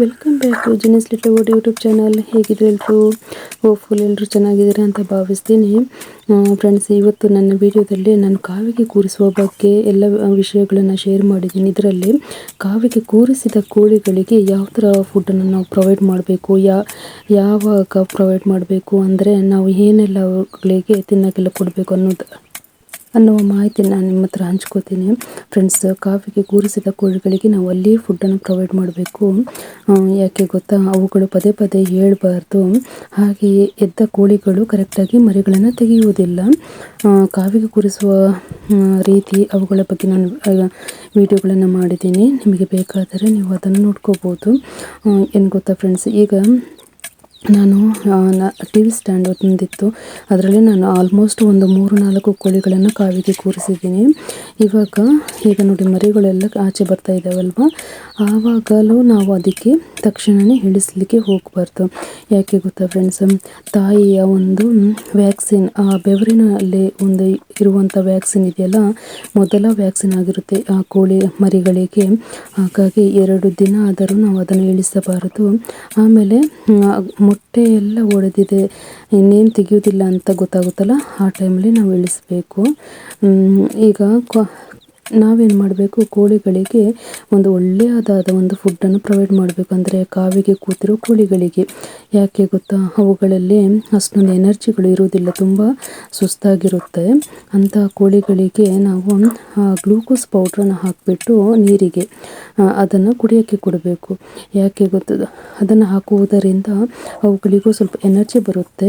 Welcome back to genius little wood YouTube channel ಹೇಗಿದ್ರು ಎಲ್ಲರೂ hopeful ಎಲ್ಲರೂ ಚೆನ್ನಾಗಿದ್ದಾರೆ ಅಂತ ಭಾವಿಸ್ತೀನಿ. ಫ್ರೆಂಡ್ಸ್ ಇವತ್ತು ನನ್ನ ವಿಡಿಯೋದಲ್ಲಿ ನಾನು ಕಾವಿಗೆ ಕೂರಿಸುವ ಬಗ್ಗೆ ಎಲ್ಲ ವಿಷಯಗಳನ್ನು ಶೇರ್ ಮಾಡಿದ್ದೀನಿ. ಇದರಲ್ಲಿ ಕಾವಿಗೆ ಕೂರಿಸಿದ ಕೋಳಿಗಳಿಗೆ ಯಾವ ಥರ ಫುಡ್ಡನ್ನು ನಾವು ಪ್ರೊವೈಡ್ ಮಾಡಬೇಕು, ಯಾ, ಯಾವಾಗ ಪ್ರೊವೈಡ್ ಮಾಡಬೇಕು, ಅಂದರೆ ನಾವು ಏನೆಲ್ಲ ತಿನ್ನೋಕ್ಕೆಲ್ಲ ಕೊಡಬೇಕು ಅನ್ನೋದು ಅನ್ನುವ ನಾನು ನಿಮ್ಮ ಹತ್ರ ಹಂಚ್ಕೋತೀನಿ. ಫ್ರೆಂಡ್ಸ್ ಕಾಫಿಗೆ ಕೂರಿಸಿದ ಕೋಳಿಗಳಿಗೆ ನಾವು ಅಲ್ಲಿ ಫುಡ್ಡನ್ನು ಪ್ರೊವೈಡ್ ಮಾಡಬೇಕು. ಯಾಕೆ ಗೊತ್ತಾ? ಅವುಗಳು ಪದೇ ಪದೇ ಹೇಳಬಾರ್ದು. ಹಾಗೆಯೇ ಎದ್ದ ಕೋಳಿಗಳು ಕರೆಕ್ಟಾಗಿ ಮರಿಗಳನ್ನು ತೆಗೆಯುವುದಿಲ್ಲ. ಕಾವಿಗೆ ಕೂರಿಸುವ ರೀತಿ ಅವುಗಳ ಬಗ್ಗೆ ನಾನು ವಿಡಿಯೋಗಳನ್ನು ಮಾಡಿದ್ದೀನಿ. ನಿಮಗೆ ಬೇಕಾದರೆ ನೀವು ಅದನ್ನು ನೋಡ್ಕೋಬೋದು. ಏನು ಗೊತ್ತಾ ಫ್ರೆಂಡ್ಸ್ ಈಗ ನಾನು ಟಿ ವಿ ಸ್ಟ್ಯಾಂಡ್ ತಂದಿತ್ತು. ಅದರಲ್ಲಿ ನಾನು ಆಲ್ಮೋಸ್ಟ್ ಒಂದು ಮೂರು ನಾಲ್ಕು ಕೋಳಿಗಳನ್ನು ಕಾವಿಗೆ ಕೂರಿಸಿದ್ದೀನಿ. ಇವಾಗ, ಈಗ ನೋಡಿ, ಮರಿಗಳೆಲ್ಲ ಆಚೆ ಬರ್ತಾ ಇದ್ದಾವಲ್ವ ಆವಾಗಲೂ ನಾವು ಅದಕ್ಕೆ ತಕ್ಷಣವೇ ಇಳಿಸ್ಲಿಕ್ಕೆ ಹೋಗಬಾರ್ದು. ಯಾಕೆ ಗೊತ್ತಾ ಫ್ರೆಂಡ್ಸ್ ತಾಯಿಯ ಒಂದು ವ್ಯಾಕ್ಸಿನ್ ಆ ಬೆವರಿನಲ್ಲಿ ಒಂದು ಇರುವಂಥ ವ್ಯಾಕ್ಸಿನ್ ಇದೆಯಲ್ಲ, ಮೊದಲ ವ್ಯಾಕ್ಸಿನ್ ಆಗಿರುತ್ತೆ ಆ ಕೋಳಿ ಮರಿಗಳಿಗೆ. ಹಾಗಾಗಿ ಎರಡು ದಿನ ಆದರೂ ನಾವು ಅದನ್ನು ಇಳಿಸಬಾರದು. ಆಮೇಲೆ ಮೊಟ್ಟೆ ಎಲ್ಲ ಒಡೆದಿದೆ. ಇನ್ನೇನು ತೆಗೆಯೋದಿಲ್ಲ ಅಂತ ಗೊತ್ತಾಗುತ್ತಲ್ಲ? ಆ ಟೈಮಲ್ಲಿ ನಾವು ಇಳಿಸ್ಬೇಕು. ಈಗ ನಾವೇನು ಮಾಡಬೇಕು? ಕೋಳಿಗಳಿಗೆ ಒಂದು ಒಳ್ಳೆಯದಾದ ಒಂದು ಫುಡ್ಡನ್ನು ಪ್ರೊವೈಡ್ ಮಾಡಬೇಕು. ಅಂದರೆ ಕಾವಿಗೆ ಕೂತಿರೋ ಕೋಳಿಗಳಿಗೆ. ಯಾಕೆ ಗೊತ್ತಾ? ಅವುಗಳಲ್ಲಿ ಅಷ್ಟೊಂದು ಎನರ್ಜಿಗಳು ಇರುವುದಿಲ್ಲ. ತುಂಬ ಸುಸ್ತಾಗಿರುತ್ತೆ. ಅಂಥ ಕೋಳಿಗಳಿಗೆ ನಾವು ಗ್ಲೂಕೋಸ್ ಪೌಡ್ರನ್ನು ಹಾಕಿಬಿಟ್ಟು ನೀರಿಗೆ ಅದನ್ನು ಕುಡಿಯೋಕ್ಕೆ ಕೊಡಬೇಕು. ಯಾಕೆ ಗೊತ್ತದ ಅದನ್ನು ಹಾಕುವುದರಿಂದ ಅವುಗಳಿಗೂ ಸ್ವಲ್ಪ ಎನರ್ಜಿ ಬರುತ್ತೆ.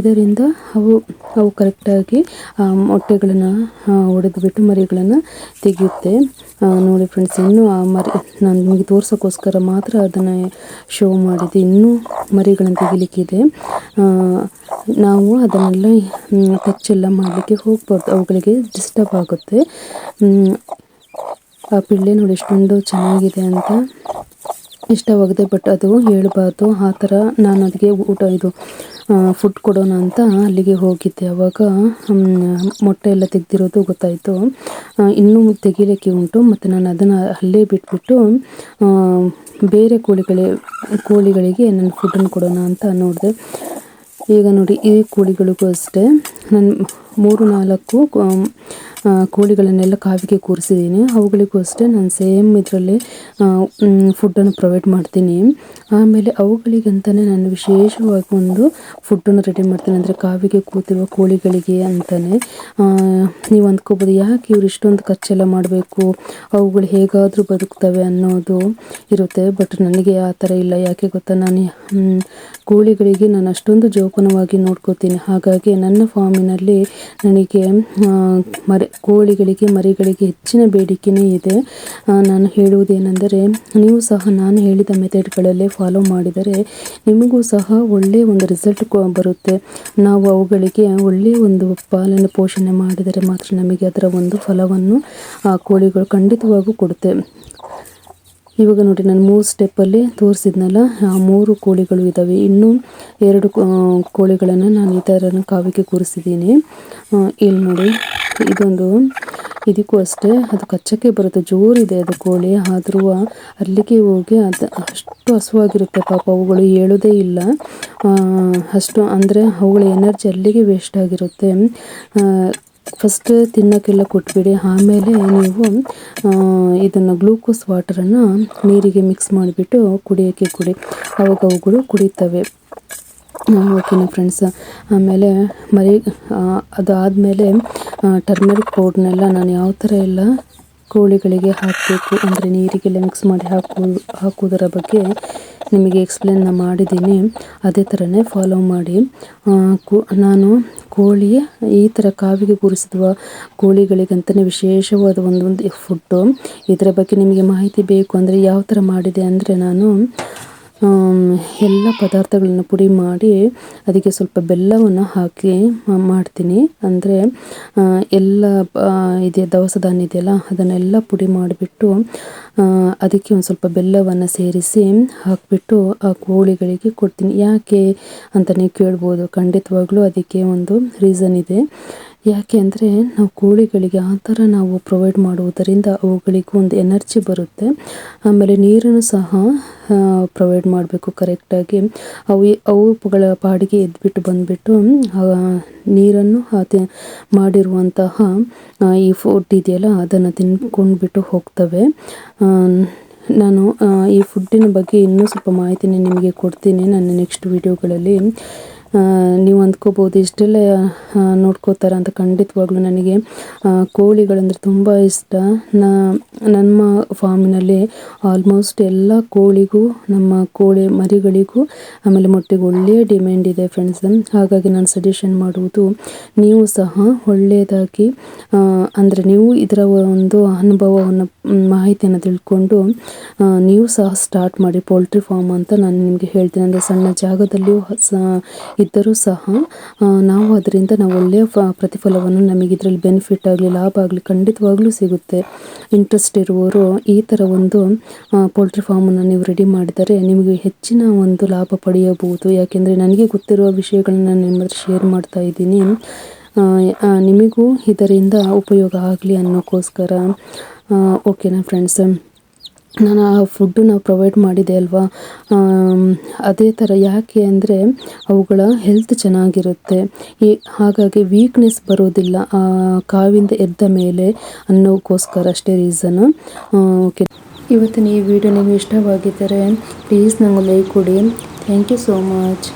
ಇದರಿಂದ ಅವು ಅವು ಕರೆಕ್ಟಾಗಿ ಮೊಟ್ಟೆಗಳನ್ನು ಬಿಟ್ಟು ಮರಿಗಳನ್ನು ತೆಗೆಯುತ್ತೆ. ನೋಡಿ ಫ್ರೆಂಡ್ಸ್, ಇನ್ನೂ ಆ ಮರಿ, ನಾನು ನಿಮಗೆ ತೋರಿಸೋಕ್ಕೋಸ್ಕರ ಮಾತ್ರ ಅದನ್ನು ಶೋ ಮಾಡಿದೆ ಇನ್ನೂ ಮರಿಗಳನ್ನು ತೆಗಿಲಿಕ್ಕಿದೆ. ನಾವು ಅದನ್ನೆಲ್ಲ ಟಚ್ ಎಲ್ಲ ಮಾಡಲಿಕ್ಕೆ ಹೋಗ್ಬಾರ್ದು. ಅವುಗಳಿಗೆ ಡಿಸ್ಟರ್ಬ್ ಆಗುತ್ತೆ. ಆ ಪಿಳ್ಳೆ ನೋಡಿ ಎಷ್ಟೊಂದು ಚೆನ್ನಾಗಿದೆ ಅಂತ ಇಷ್ಟವಾಗಿದೆ ಬಟ್ ಅದು ಹೇಳಬಾರ್ದು. ಆ ಥರ ನಾನು ಅದಕ್ಕೆ ಊಟ ಇದು ಫುಡ್ ಕೊಡೋಣ ಅಂತ ಅಲ್ಲಿಗೆ ಹೋಗಿದ್ದೆ. ಅವಾಗ ಮೊಟ್ಟೆ ಎಲ್ಲ ತೆಗೆದಿರೋದು ಗೊತ್ತಾಯಿತು. ಇನ್ನೂ ತೆಗಿಲಿಕ್ಕೆ ಉಂಟು. ಮತ್ತು ನಾನು ಅದನ್ನು ಅಲ್ಲೇ ಬಿಟ್ಬಿಟ್ಟು ಬೇರೆ ಕೋಳಿಗಳೇ, ಕೋಳಿಗಳಿಗೆ ನಾನು ಫುಡ್ಡನ್ನು ಕೊಡೋಣ ಅಂತ ನೋಡಿದೆ. ಈಗ ನೋಡಿ, ಈ ಕೋಳಿಗಳಿಗೂ ಅಷ್ಟೇ. ನಾನು ಮೂರು ನಾಲ್ಕು ಕೋಳಿಗಳನ್ನೆಲ್ಲ ಕಾವಿಗೆ ಕೂರಿಸಿದ್ದೀನಿ. ಅವುಗಳಿಗೂ ಅಷ್ಟೇ ನಾನು ಸೇಮ್ ಇದರಲ್ಲಿ ಫುಡ್ಡನ್ನು ಪ್ರೊವೈಡ್ ಮಾಡ್ತೀನಿ. ಆಮೇಲೆ ಅವುಗಳಿಗಂತಲೇ ನಾನು ವಿಶೇಷವಾಗಿ ಒಂದು ಫುಡ್ಡನ್ನು ರೆಡಿ ಮಾಡ್ತೀನಿ. ಅಂದರೆ ಕಾವಿಗೆ ಕೂತಿರುವ ಕೋಳಿಗಳಿಗೆ ಅಂತಲೇ ನೀವು ಅಂದ್ಕೋಬೋದು, ಯಾಕೆ ಇವ್ರು ಇಷ್ಟೊಂದು ಖರ್ಚೆಲ್ಲ ಮಾಡಬೇಕು? ಅವುಗಳು ಹೇಗಾದರೂ ಬದುಕ್ತವೆ ಅನ್ನೋದು ಇರುತ್ತೆ. ಬಟ್ ನನಗೆ ಆ ಥರ ಇಲ್ಲ. ಯಾಕೆ ಗೊತ್ತಾ? ನಾನು ಕೋಳಿಗಳಿಗೆ ನಾನು ಅಷ್ಟೊಂದು ಜೋಪಾನವಾಗಿ ನೋಡ್ಕೋತೀನಿ. ಹಾಗಾಗಿ ನನ್ನ ಫಾರ್ಮಿನಲ್ಲಿ ನನಗೆ ಮರಿ, ಕೋಳಿಗಳಿಗೆ, ಮರಿಗಳಿಗೆ ಹೆಚ್ಚಿನ ಬೇಡಿಕೆಯೇ ಇದೆ. ನಾನು ಹೇಳುವುದೇನೆಂದರೆ, ನೀವು ಸಹ ನಾನು ಹೇಳಿದ ಮೆಥಡ್ಗಳಲ್ಲೇ ಫಾಲೋ ಮಾಡಿದರೆ ನಿಮಗೂ ಸಹ ಒಳ್ಳೆಯ ಒಂದು ರಿಸಲ್ಟ್ ಬರುತ್ತೆ. ನಾವು ಅವುಗಳಿಗೆ ಒಳ್ಳೆಯ ಒಂದು ಪಾಲನೆ, ಪೋಷಣೆ ಮಾಡಿದರೆ ಮಾತ್ರ ನಮಗೆ ಅದರ ಒಂದು ಫಲವನ್ನು, ಆ, ಕೋಳಿಗಳು ಖಂಡಿತವಾಗೂ ಕೊಡುತ್ತೆ. ಇವಾಗ ನೋಡಿ, ನಾನು ಮೂರು ಸ್ಟೆಪ್ಪಲ್ಲಿ ತೋರಿಸಿದ್ನಲ್ಲ, ಆ ಮೂರು ಕೋಳಿಗಳು ಇದ್ದಾವೆ ಇನ್ನೂ ಎರಡು ಕೋಳಿಗಳನ್ನು ನಾನು ಈ ಥರ ಕಾವಿಗೆ ಕೂರಿಸಿದ್ದೀನಿ. ಇಲ್ಲಿ ನೋಡಿ, ಇದೊಂದು, ಇದಕ್ಕೂ ಅಷ್ಟೇ, ಅದು ಕಚ್ಚಕ್ಕೆ ಬರುತ್ತೆ, ಜೋರಿದೆ ಅದು ಕೋಳಿ. ಆದರೂ ಅಲ್ಲಿಗೆ ಹೋಗಿ ಅದು ಅಷ್ಟು ಹಸುವಾಗಿರುತ್ತೆ ಪಾಪ, ಅವುಗಳು ಹೇಳೋದೇ ಇಲ್ಲ. ಅಷ್ಟು ಅಂದರೆ ಅವುಗಳ ಎನರ್ಜಿ ಅಲ್ಲಿಗೆ ವೇಸ್ಟ್ ಆಗಿರುತ್ತೆ. ಫಸ್ಟ್ ತಿನ್ನೋಕ್ಕೆಲ್ಲ ಕೊಟ್ಬಿಡಿ. ಆಮೇಲೆ ನೀವು ಇದನ್ನು ಗ್ಲೂಕೋಸ್ ವಾಟರನ್ನು ನೀರಿಗೆ ಮಿಕ್ಸ್ ಮಾಡಿಬಿಟ್ಟು ಕುಡಿಯೋಕ್ಕೆ ಕುಡಿ. ಅವಾಗ ಅವುಗಳು ಕುಡಿತವೆ. ಓಕೆನಾ ಫ್ರೆಂಡ್ಸ್ ಆಮೇಲೆ ಮರಿ ಅದಾದಮೇಲೆ ಟರ್ಮರಿಕ್ ಪೌಡ್ರನ್ನೆಲ್ಲ ನಾನು ಯಾವ ಥರ ಎಲ್ಲ ಕೋಳಿಗಳಿಗೆ ಹಾಕಬೇಕು ಅಂದರೆ ನೀರಿಗೆಲ್ಲ ಮಿಕ್ಸ್ ಮಾಡಿ ಹಾಕು, ಹಾಕುವುದರ ಬಗ್ಗೆ ನಿಮಗೆ ಎಕ್ಸ್ಪ್ಲೇನ್ನ ಮಾಡಿದ್ದೀನಿ. ಅದೇ ಥರನೇ ಫಾಲೋ ಮಾಡಿ. ನಾನು ಕೋಳಿ ಈ ಥರ ಕಾವಿಗೆ ಕೂರಿಸಿರುವ ಕೋಳಿಗಳಿಗಂತಲೇ ವಿಶೇಷವಾದ ಒಂದೊಂದು ಫುಡ್ಡು ಇದರ ಬಗ್ಗೆ ನಿಮಗೆ ಮಾಹಿತಿ ಬೇಕು ಅಂದರೆ ಯಾವ ಥರ ಮಾಡಿದೆ ಅಂದರೆ ನಾನು ಎಲ್ಲ ಪದಾರ್ಥಗಳನ್ನು ಪುಡಿ ಮಾಡಿ ಅದಕ್ಕೆ ಸ್ವಲ್ಪ ಬೆಲ್ಲವನ್ನು ಹಾಕಿ ಮಾಡ್ತೀನಿ. ಅಂದರೆ ಎಲ್ಲ ಇದೆ ದವಸ ಧಾನ್ಯ ಇದೆಯಲ್ಲ, ಅದನ್ನೆಲ್ಲ ಪುಡಿ ಮಾಡಿಬಿಟ್ಟು ಅದಕ್ಕೆ ಒಂದು ಸ್ವಲ್ಪ ಬೆಲ್ಲವನ್ನು ಸೇರಿಸಿ ಹಾಕಿಬಿಟ್ಟು ಆ ಕೋಳಿಗಳಿಗೆ ಕೊಡ್ತೀನಿ. ಯಾಕೆ ಅಂತ ನೀವು ಕೇಳ್ಬೋದು. ಖಂಡಿತವಾಗ್ಲೂ ಅದಕ್ಕೆ ಒಂದು ರೀಸನ್ ಇದೆ. ಯಾಕೆ ಅಂದರೆ ನಾವು ಕೋಳಿಗಳಿಗೆ ಆ ಥರ ನಾವು ಪ್ರೊವೈಡ್ ಮಾಡುವುದರಿಂದ ಅವುಗಳಿಗೂ ಒಂದು ಎನರ್ಜಿ ಬರುತ್ತೆ. ಆಮೇಲೆ ನೀರನ್ನು ಸಹ ಪ್ರೊವೈಡ್ ಮಾಡಬೇಕು ಕರೆಕ್ಟಾಗಿ ಅವು ಅವುಗಳ ಪಾಡಿಗೆ ಎದ್ಬಿಟ್ಟು ಬಂದುಬಿಟ್ಟು ನೀರನ್ನು ಅದೇ ಮಾಡಿರುವಂತಹ ಈ ಫುಡ್ ಇದೆಯಲ್ಲ ಅದನ್ನು ತಿನ್ಕೊಂಡ್ಬಿಟ್ಟು ಹೋಗ್ತವೆ. ನಾನು ಈ ಫುಡ್ಡಿನ ಬಗ್ಗೆ ಇನ್ನೂ ಸ್ವಲ್ಪ ಮಾಹಿತಿನ ನಿಮಗೆ ಕೊಡ್ತೀನಿ. ನನ್ನ ನೆಕ್ಸ್ಟ್ ವೀಡಿಯೋಗಳಲ್ಲಿ ನೀವು ಅಂದ್ಕೋಬೋದು ಇಷ್ಟೆಲ್ಲ ನೋಡ್ಕೋತಾರೆ ಅಂತ ಖಂಡಿತವಾಗ್ಲೂ ನನಗೆ. ಕೋಳಿಗಳಂದರೆ ತುಂಬ ಇಷ್ಟ. ನಮ್ಮ ಫಾರ್ಮಿನಲ್ಲಿ ಆಲ್ಮೋಸ್ಟ್ ಎಲ್ಲ ಕೋಳಿಗೂ, ನಮ್ಮ ಕೋಳಿ ಮರಿಗಳಿಗೂ ಆಮೇಲೆ ಮೊಟ್ಟೆಗೆ ಒಳ್ಳೆಯ ಡಿಮ್ಯಾಂಡ್ ಇದೆ ಫ್ರೆಂಡ್ಸ್ ಹಾಗಾಗಿ ನಾನು ಸಜೆಷನ್ ಮಾಡುವುದು, ನೀವು ಸಹ ಒಳ್ಳೆಯದಾಗಿ ಅಂದರೆ ನೀವು ಇದರ ಒಂದು ಅನುಭವವನ್ನು ಮಾಹಿತಿಯನ್ನು ತಿಳ್ಕೊಂಡು ನೀವು ಸಹ ಸ್ಟಾರ್ಟ್ ಮಾಡಿ ಪೋಲ್ಟ್ರಿ ಫಾರ್ಮ್ ಅಂತ ನಾನು ನಿಮಗೆ ಹೇಳ್ತೀನಿ. ಅಂದರೆ ಸಣ್ಣ ಜಾಗದಲ್ಲಿಯೂ ಇದ್ದರೂ ಸಹ ನಾವು ಅದರಿಂದ ನಾವು ಒಳ್ಳೆಯ ಪ್ರತಿಫಲವನ್ನು ನಮಗೆ ಇದರಲ್ಲಿ ಬೆನಿಫಿಟ್ ಆಗಲಿ, ಲಾಭ ಆಗಲಿ ಖಂಡಿತವಾಗ್ಲೂ ಸಿಗುತ್ತೆ. ಇಂಟ್ರೆಸ್ಟ್ ಇರುವವರು ಈ ಥರ ಒಂದು ಪೋಲ್ಟ್ರಿ ಫಾರ್ಮನ್ನು ನೀವು ರೆಡಿ ಮಾಡಿದರೆ ನಿಮಗೆ ಹೆಚ್ಚಿನ ಒಂದು ಲಾಭ ಪಡೆಯಬಹುದು. ಯಾಕೆಂದರೆ ನನಗೆ ಗೊತ್ತಿರುವ ವಿಷಯಗಳನ್ನು ನಾನು ನಿಮ್ಮ ಶೇರ್ ಮಾಡ್ತಾ ಇದ್ದೀನಿ. ನಿಮಗೂ ಇದರಿಂದ ಉಪಯೋಗ ಆಗಲಿ ಅನ್ನೋಕ್ಕೋಸ್ಕರ. ಓಕೆನಾ ಫ್ರೆಂಡ್ಸ್ ನಾನು ಆ ಫುಡ್ಡು ನಾವು ಪ್ರೊವೈಡ್ ಮಾಡಿದೆ ಅಲ್ವಾ? ಅದೇ ಥರ ಯಾಕೆ ಅಂದರೆ ಅವುಗಳ ಹೆಲ್ತ್ ಚೆನ್ನಾಗಿರುತ್ತೆ. ಈ, ಹಾಗಾಗಿ ವೀಕ್ನೆಸ್ ಬರೋದಿಲ್ಲ. ಕಾವಿಂದ ಎದ್ದ ಮೇಲೆ ಅನ್ನೋಕ್ಕೋಸ್ಕರ ಅಷ್ಟೇ ರೀಸನ್ನು ಓಕೆ. ಇವತ್ತಿನ ಈ ವಿಡಿಯೋ ನಿಮಗೆ ಇಷ್ಟವಾಗಿದ್ದರೆ ಪ್ಲೀಸ್ ನಂಗೆ ಲೈಕ್ ಕೊಡಿ. Thank you so much